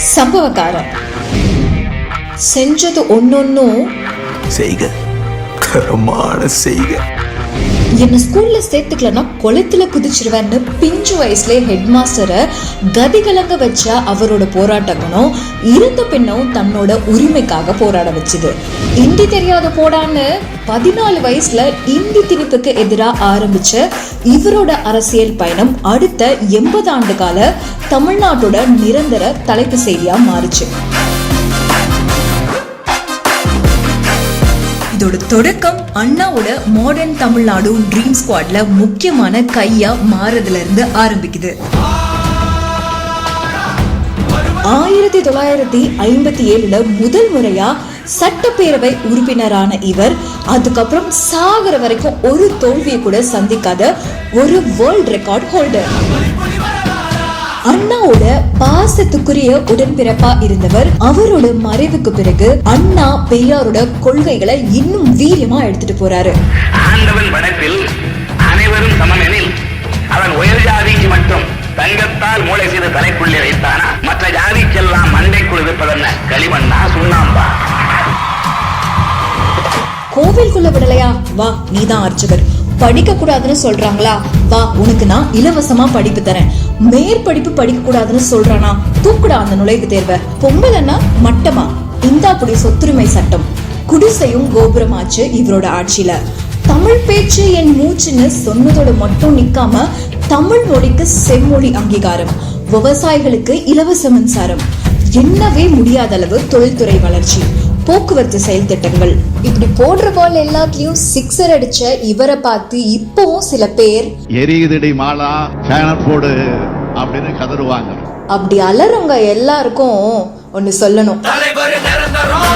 சம்பவக்காரன் செஞ்சது ஒன்னொன்னும் செய்க. தரமான செய்க. என்ன ஸ்கூல்ல சேர்த்துக்கலன்னா குளத்துல குதிச்சிருவேன்னு பிஞ்சு வயசுல ஹெட் மாஸ்டரை கதிகலங்க வச்ச அவரோட போராட்ட குணம் இருந்த பின்னும் தன்னோட உரிமைக்காக போராட வச்சுது. இந்தி தெரியாத போடான்னு பதினாலு வயசுல இந்தி திணிப்புக்கு எதிராக ஆரம்பிச்ச இவரோட அரசியல் பயணம் அடுத்த எண்பது ஆண்டு கால தமிழ்நாட்டோட நிரந்தர தலைப்பு செய்தியா மாறுச்சு. இதோட தொடக்கம் அண்ணாவோட மாடர்ன் தமிழ்நாடு ட்ரீம் ஸ்குவாட்ல முக்கியமான கையா மாறதுல இருந்து ஆரம்பிக்குது. ஆயிரத்தி தொள்ளாயிரத்தி ஐம்பத்தி ஏழுல முதல் முறையா சட்டப்பேரவை உறுப்பினரான இவர். அதுக்கப்புறம் சாகர வரைக்கும் ஒரு தோல்வியை கூட சந்திக்காத ஒரு வேர்ல்ட் ரெக்கார்ட் ஹோல்டர் அண்ணாவோட பாசத்துக்குரிய உடன்பிறப்பா இருந்தவர். அவரோட மறைவுக்கு பிறகு அண்ணா பெரியாரோட கொள்கைகளை இன்னும் வீரியமா எடுத்துட்டு போறாரு. ஆண்டவன் வனத்தில் அனைவரும் சமமெனில் அவன் உயர் ஜாதிக்கு மட்டும் தங்கத்தால் மூளை செய்து தலைக்குள்ளே வைத்தானா? கோவிலுக்குள்ள விடலையா? வா நீதான் அர்ச்சகர். படிக்க கூடாதுன்னு சொல்றாங்களா? வா உனக்கு நான் இலவசமா படிப்பு தரேன். மேற்படிப்பு படிக்க கூடாதுன்னு சொல்றானா? தூக்குடா அந்த நுழைவு தேர்வை. பொம்பளைன்னா மட்டமா? இந்தாப்புடி சொத்துரிமை சட்டம். குடிசையும் கோபுரமாச்சு இவரோட ஆட்சியில. தமிழ் பேச்சு என் மூச்சுன்னு சொன்னதோட மட்டும் நிக்காம தமிழ் மொழிக்கு செம்மொழி அங்கீகாரம். விவசாயிகளுக்கு இலவச மின்சாரம். என்னவே முடியாத அளவு தொழில்துறை வளர்ச்சி. போக்குவரத்து செயல் திட்டங்கள். இப்படி போடுற பால் எல்லாத்துலயும் சிக்ஸர் அடிச்ச இவரை பார்த்து இப்பவும் சில பேர் எரியுதடி மாலா சேனல் போடு அப்படின்னு கதறுவாங்க. அப்படி அலறவங்க எல்லாருக்கும் ஒன்னு சொல்லணும். தலைவர் நிரந்தரம்.